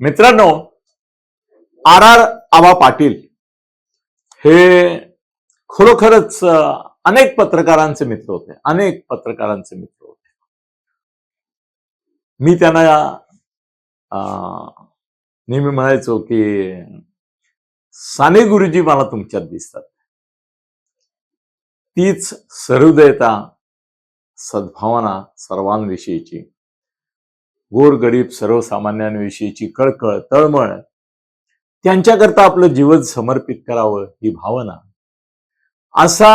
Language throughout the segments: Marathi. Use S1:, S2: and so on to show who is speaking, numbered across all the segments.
S1: मित्रांनो आर आर आबा पाटील हे खरोखरच अनेक पत्रकारांचे मित्र होते अनेक पत्रकारांचे मित्र होते. मी त्यांना अं, नेहमी म्हणायचो की साने गुरुजी मला तुमच्यात दिसतात. तीच सहृदयता सद्भावना सर्वांविषयीची गोरगरीब सर्वसामान्यांविषयीची कळकळ तळमळ त्यांच्याकरता आपलं जीवन समर्पित करावं ही भावना असा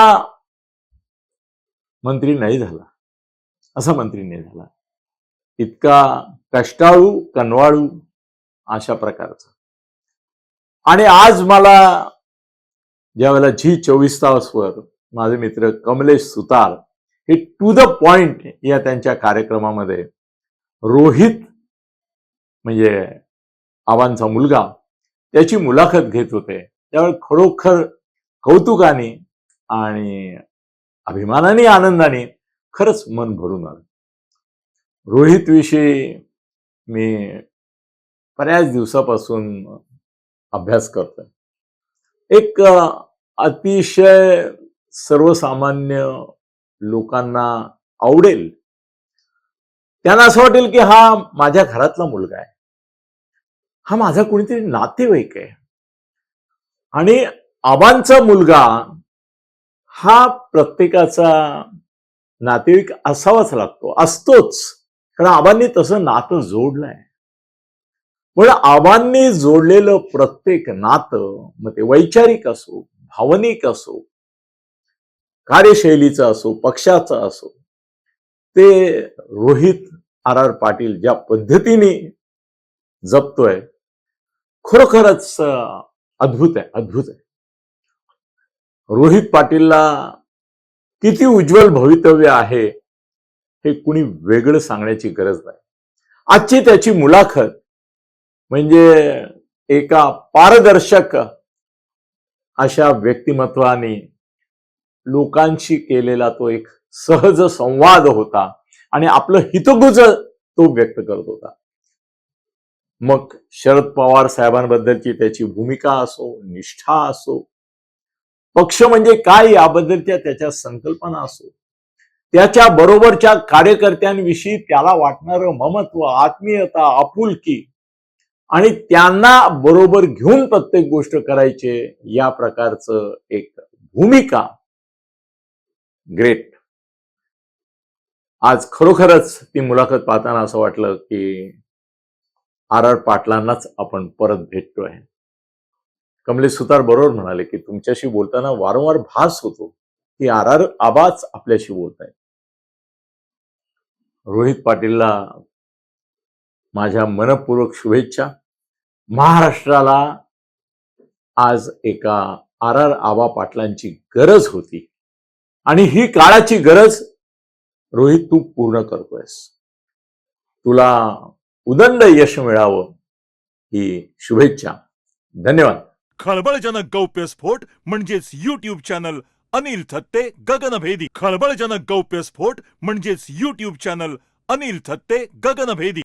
S1: मंत्री नाही झाला. असा मंत्री नाही झाला. इतका कष्टाळू कनवाळू अशा प्रकारचा. आणि आज मला ज्यावेळेला झी चोवीस तासवर माझे मित्र कमलेश सुतार हे टू द पॉइंट या त्यांच्या कार्यक्रमामध्ये रोहित म्हणजे आवांचा मुलगा त्याची मुलाखत घेत होते. त्यावेळी खरोखर कौतुकाने आणि अभिमानाने आनंदाने खरंच मन भरून आलं. रोहित विषयी मी बऱ्याच दिवसापासून अभ्यास करतोय. एक अतिशय सर्वसामान्य लोकांना आवडेल त्यांना असं वाटेल की हा माझ्या घरातला मुलगा आहे. हा माझा कोणीतरी नातेवाईक आहे. आणि आबांचा मुलगा हा प्रत्येकाचा नातेवाईक असावाच लागतो असतोच. कारण आबांनी तसं नातं जोडलंय. पण आबांनी जोडलेलं प्रत्येक नातं मग ते वैचारिक असो भावनिक असो कार्यशैलीचं असो पक्षाचं असो ते रोहित आर आर पाटील ज्या पद्धतीने जपतोय खरोखरच अद्भुत आहे अद्भुत आहे. रोहित पाटीलला किती उज्ज्वल भवितव्य आहे हे कुणी वेगळं सांगण्याची गरज नाही. आजची त्याची मुलाखत म्हणजे एका पारदर्शक अशा व्यक्तिमत्वाने लोकांशी केलेला तो एक सहज संवाद होता आणि आपलं हितगुज तो व्यक्त करत होता. मग शरद पवार साहेबांबद्दलची त्याची भूमिका असो निष्ठा असो पक्ष म्हणजे काय याबद्दलच्या त्याच्या संकल्पना असो त्याच्या बरोबरच्या कार्यकर्त्यांविषयी त्याला वाटणारं ममत्व आत्मीयता आपुलकी आणि त्यांना बरोबर घेऊन प्रत्येक गोष्ट करायचे या प्रकारचं एक भूमिका ग्रेट आज खरोखरच ती मुलाखत पाहताना असं वाटलं की आर आर पाटलांनाच आपण परत भेटतोय. कमलेश सुतार बरोबर म्हणाले की तुमच्याशी बोलताना वारंवार भास होतो की आर आर आबाच आपल्याशी बोलत आहे रोहित पाटीलला माझ्या मनपूर्वक शुभेच्छा. महाराष्ट्राला आज एका आर आर आबा पाटलांची गरज होती. आणि ही काळाची गरज रोहित तू पूर्ण करतोयस. तुला उदंड यश मिळावं ही शुभेच्छा. धन्यवाद.
S2: खळबळजनक गौप्यस्फोट म्हणजेच युट्यूब चॅनल अनिल थत्ते गगनभेदी खळबळजनक गौप्यस्फोट म्हणजेच युट्यूब चॅनल अनिल थत्ते गगनभेदी